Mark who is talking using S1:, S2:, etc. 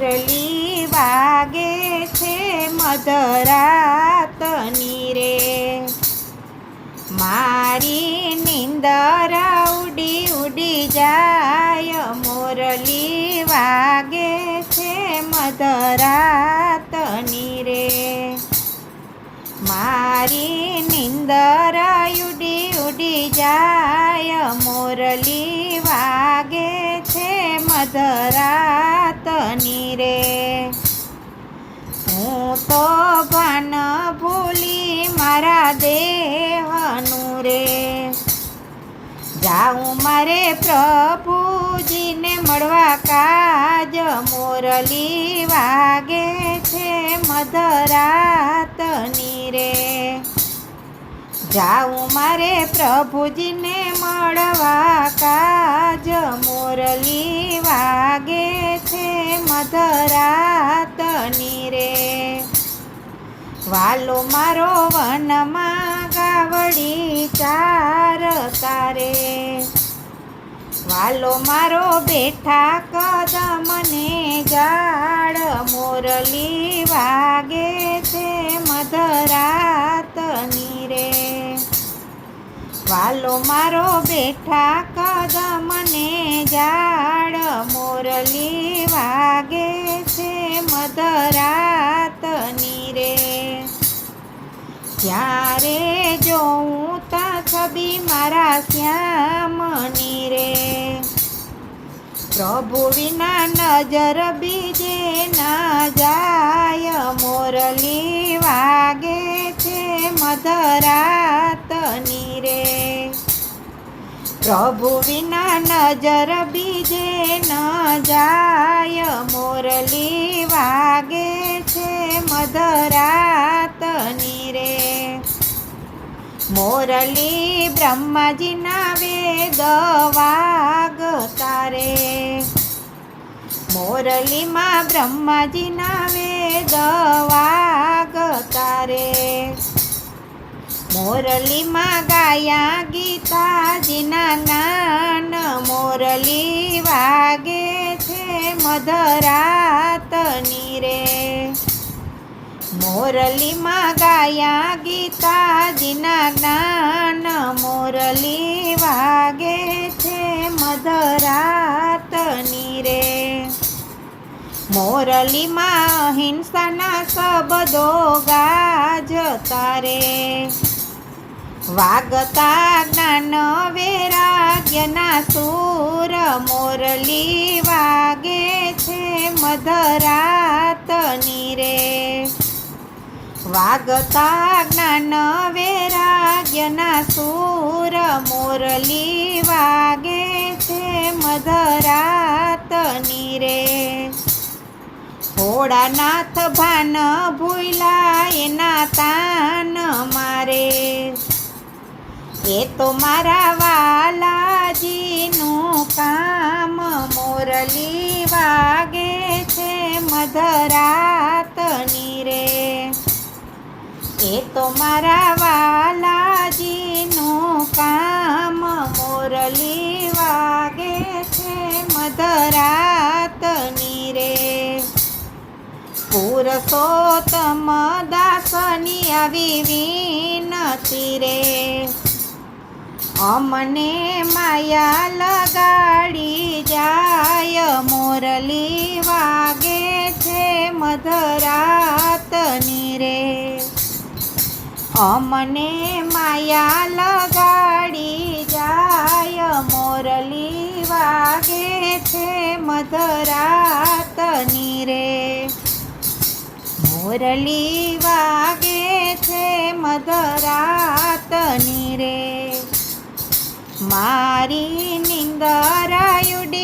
S1: મુરલી વાગે છે મધરાતની રે. મારી નિંદર ઉડી ઉડી જાય, મુરલી વાગે છે મધરાતની રે. મારી નિંદર ઉડી ઉડી જાય, મોરલી વાગે છે મધરાતની રે. હું તો ભાન ભૂલી મારા દેહનું રે. જાઉં મારે પ્રભુજીને મળવા કાજ મોરલી વાગે છે મધરાતની રે. જાઉં મારે પ્રભુજીને મળવા કાજ મોરલી વાગે મધરાતની રે. વાલો મારો વનમાં ગાવડી ચાર તારે. વાલો મારો બેઠા કદમને જાડ મોરલી વાલો મારો બેઠા કદમને જાડ મોરલી વાગે છે મધરાતની રે. જ્યારે જોઉં તા છબી મારા શ્યામની રે. પ્રભુ વિના નજર બીજે ના જાય મોરલી વાગે છે મધરાતની રે પ્રભુ વિના નજર બીજે ન જાય. મોરલી વાગે છે મધરાતની રે મોરલી બ્રહ્માજીના વેદ વાગતા રે. મોરલીમાં બ્રહ્માજીના વેદ વાગતા રે. મોરલીમાં ગાયા ગીતાજીના નાન મોરલી વાગે છે મધરાતની રે. મોરલીમાં ગાયા ગીતાજીના જ્ઞાન મોરલી વાગે છે મધરાતની રે. મોરલીમાં હિંસાના શબ્દો ગાજતા રે. વાગતા જ્ઞાન વૈરાગ્યના સૂર મોરલી વાગે છે મધરાતની રે. વાગતા જ્ઞાન વૈરાગ્યના સૂર મોરલી વાગે છે મધરાતની રે. ભોળાનાથ ભાન ભૂલા એના તાન મારે. એ તો મારા વાલાજીનું કામ મોરલી વાગે છે મધરાતની રે. એ તો મારા વાલાજીનું કામ મોરલી વાગે છે મધરાતની રે. પુરસોત્તમ દાસની આવી વિનતી રે. અમને માયા લગાડી જાય, મોરલી વાગે છે મધરાતની રે. અમને માયા લગાડી જાય, મોરલી વાગે છે મધરાતની રે. મોરલી વાગે છે મધરાતની રે. મારી નિંદરાયુડે